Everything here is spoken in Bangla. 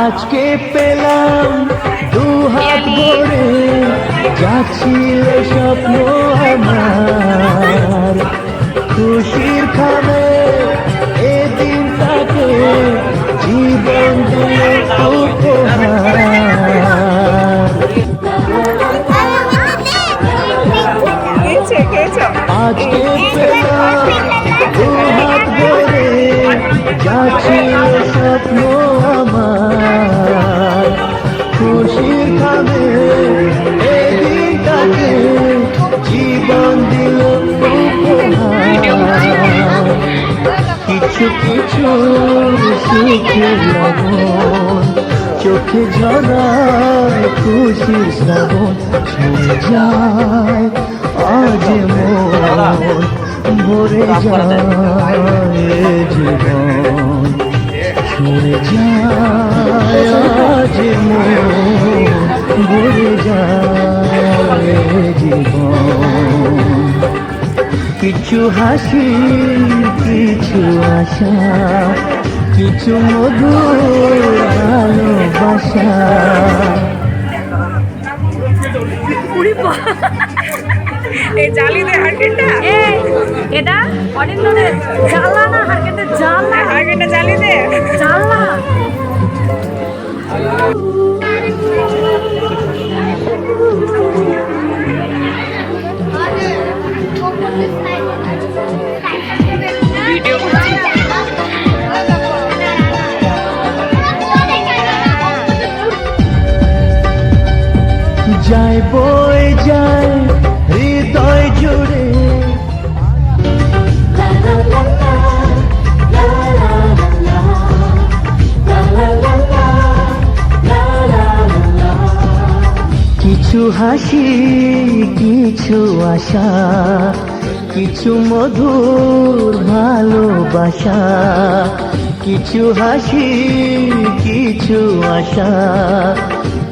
আজকে পেলাম দু হাত ভরে যাচ্ছিল স্বপ্ন আমার। খুশির খাবে জীবন দিলে আজকে হাত ভরে যাচ্ছিল স্বপ্ন আমার। খুশির খাবে এই জীবন দিল উপহার কিছু কিছু। সুখের লবণ, চোখে ঝরায় খুশি শ্রাবণ যায় আজ মন, ভরে যায় জীবন, ছুঁয়ে যায় আজ মন, ভরে যায় জীবন। কিছু হাসি, কিছু আশা কিছু মধুর ভালোবাসা। এই জালিতে হারকেটটা এই এটা অরিন্দনের জানলা না হারকেটের জানলা হারকেটটা জালিতে জানলা যায় বই যায়, হৃদয় জুড়ে। কিছু হাসি, কিছু আশা, কিছু মধুর ভালোবাসা, কিছু হাসি, কিছু আশা।